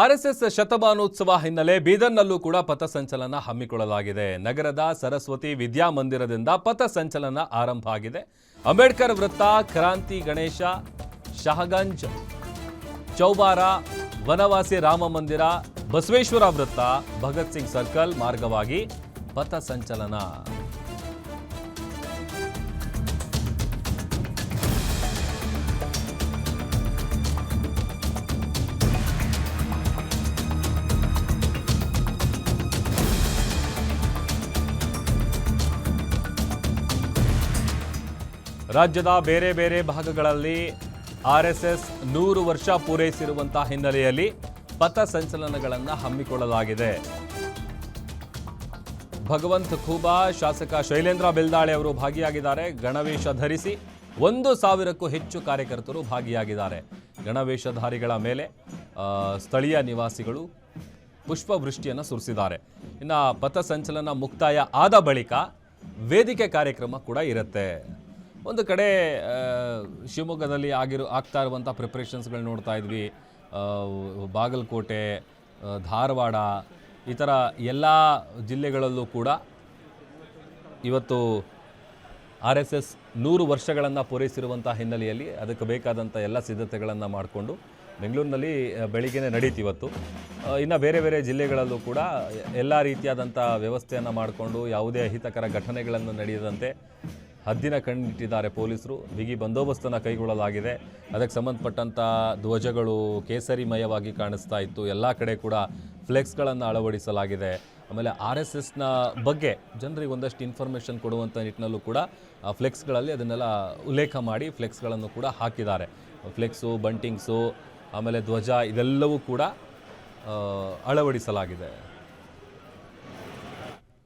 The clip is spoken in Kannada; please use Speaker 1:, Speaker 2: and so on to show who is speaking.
Speaker 1: ಆರ್ಎಸ್ಎಸ್ ಶತಮಾನೋತ್ಸವ ಹಿನ್ನೆಲೆ ಬೀದರ್ನಲ್ಲೂ ಕೂಡ ಪಥಸಂಚಲನ ಹಮ್ಮಿಕೊಳ್ಳಲಾಗಿದೆ. ನಗರದ ಸರಸ್ವತಿ ವಿದ್ಯಾಮಂದಿರದಿಂದ ಪಥಸಂಚಲನ ಆರಂಭ ಆಗಿದೆ. ಅಂಬೇಡ್ಕರ್ ವೃತ್ತ, ಕ್ರಾಂತಿ ಗಣೇಶ, ಶಹಗಂಜ್, ಚೌಬಾರ, ವನವಾಸಿ ರಾಮ ಮಂದಿರ ಬಸವೇಶ್ವರ ವೃತ್ತ, ಭಗತ್ ಸಿಂಗ್ ಸರ್ಕಲ್ ಮಾರ್ಗವಾಗಿ ಪಥಸಂಚಲನ. ರಾಜ್ಯದ ಬೇರೆ ಬೇರೆ ಭಾಗಗಳಲ್ಲಿ ಆರ್ ಎಸ್ ಎಸ್ ನೂರು ವರ್ಷ ಪೂರೈಸಿರುವಂತಹ ಹಿನ್ನೆಲೆಯಲ್ಲಿ ಪಥ ಸಂಚಲನಗಳನ್ನು ಹಮ್ಮಿಕೊಳ್ಳಲಾಗಿದೆ. ಭಗವಂತ್ ಖೂಬಾ, ಶಾಸಕ ಶೈಲೇಂದ್ರ ಬೆಲ್ದಾಳೆ ಅವರು ಭಾಗಿಯಾಗಿದ್ದಾರೆ. ಗಣವೇಶ ಧರಿಸಿ ಒಂದು ಸಾವಿರಕ್ಕೂ ಹೆಚ್ಚು ಕಾರ್ಯಕರ್ತರು ಭಾಗಿಯಾಗಿದ್ದಾರೆ. ಗಣವೇಷಧಾರಿಗಳ ಮೇಲೆ ಸ್ಥಳೀಯ ನಿವಾಸಿಗಳು ಪುಷ್ಪವೃಷ್ಟಿಯನ್ನು ಸುರಿಸಿದ್ದಾರೆ. ಇನ್ನು ಪಥಸಂಚಲನ ಮುಕ್ತಾಯ ಆದ ಬಳಿಕ ವೇದಿಕೆ ಕಾರ್ಯಕ್ರಮ ಕೂಡ ಇರುತ್ತೆ. ಒಂದು ಕಡೆ ಶಿವಮೊಗ್ಗದಲ್ಲಿ ಆಗಿರೋ, ಆಗ್ತಾ ಇರುವಂಥ ಪ್ರಿಪ್ರೇಷನ್ಸ್ಗಳು ನೋಡ್ತಾ ಇದ್ವಿ. ಬಾಗಲಕೋಟೆ ಧಾರವಾಡ, ಈ ಥರ ಎಲ್ಲ ಜಿಲ್ಲೆಗಳಲ್ಲೂ ಕೂಡ ಇವತ್ತು ಆರ್ ಎಸ್ ಎಸ್ ನೂರು ವರ್ಷಗಳನ್ನು ಪೂರೈಸಿರುವಂಥ ಹಿನ್ನೆಲೆಯಲ್ಲಿ ಅದಕ್ಕೆ ಬೇಕಾದಂಥ ಎಲ್ಲ ಸಿದ್ಧತೆಗಳನ್ನು ಮಾಡಿಕೊಂಡು ಬೆಂಗಳೂರಿನಲ್ಲಿ ಬೆಳಿಗ್ಗೆ ಬೆಳಿಗ್ಗೆನೇ ನಡೀತು ಇವತ್ತು. ಇನ್ನು ಬೇರೆ ಬೇರೆ ಜಿಲ್ಲೆಗಳಲ್ಲೂ ಕೂಡ ಎಲ್ಲ ರೀತಿಯಾದಂಥ ವ್ಯವಸ್ಥೆಯನ್ನು ಮಾಡಿಕೊಂಡು ಯಾವುದೇ ಅಹಿತಕರ ಘಟನೆಗಳನ್ನು ನಡೆಯದಂತೆ ಹದ್ದಿನ ಕಣ್ಣಿಟ್ಟಿದ್ದಾರೆ ಪೊಲೀಸರು. ಬಿಗಿ ಬಂದೋಬಸ್ತನ್ನು ಕೈಗೊಳ್ಳಲಾಗಿದೆ. ಅದಕ್ಕೆ ಸಂಬಂಧಪಟ್ಟಂಥ ಧ್ವಜಗಳು ಕೇಸರಿಮಯವಾಗಿ ಕಾಣಿಸ್ತಾ ಇತ್ತು. ಎಲ್ಲ ಕಡೆ ಕೂಡ ಫ್ಲೆಕ್ಸ್ಗಳನ್ನು ಅಳವಡಿಸಲಾಗಿದೆ. ಆಮೇಲೆ ಆರ್ ಎಸ್ ಎಸ್ನ ಬಗ್ಗೆ ಜನರಿಗೆ ಒಂದಷ್ಟು ಇನ್ಫಾರ್ಮೇಷನ್ ಕೊಡುವಂಥ ನಿಟ್ಟಿನಲ್ಲೂ ಕೂಡ ಫ್ಲೆಕ್ಸ್ಗಳಲ್ಲಿ ಅದನ್ನೆಲ್ಲ ಉಲ್ಲೇಖ ಮಾಡಿ ಫ್ಲೆಕ್ಸ್ಗಳನ್ನು ಕೂಡ ಹಾಕಿದ್ದಾರೆ. ಫ್ಲೆಕ್ಸು, ಬಂಟಿಂಗ್ಸು, ಆಮೇಲೆ ಧ್ವಜ ಇದೆಲ್ಲವೂ ಕೂಡ ಅಳವಡಿಸಲಾಗಿದೆ.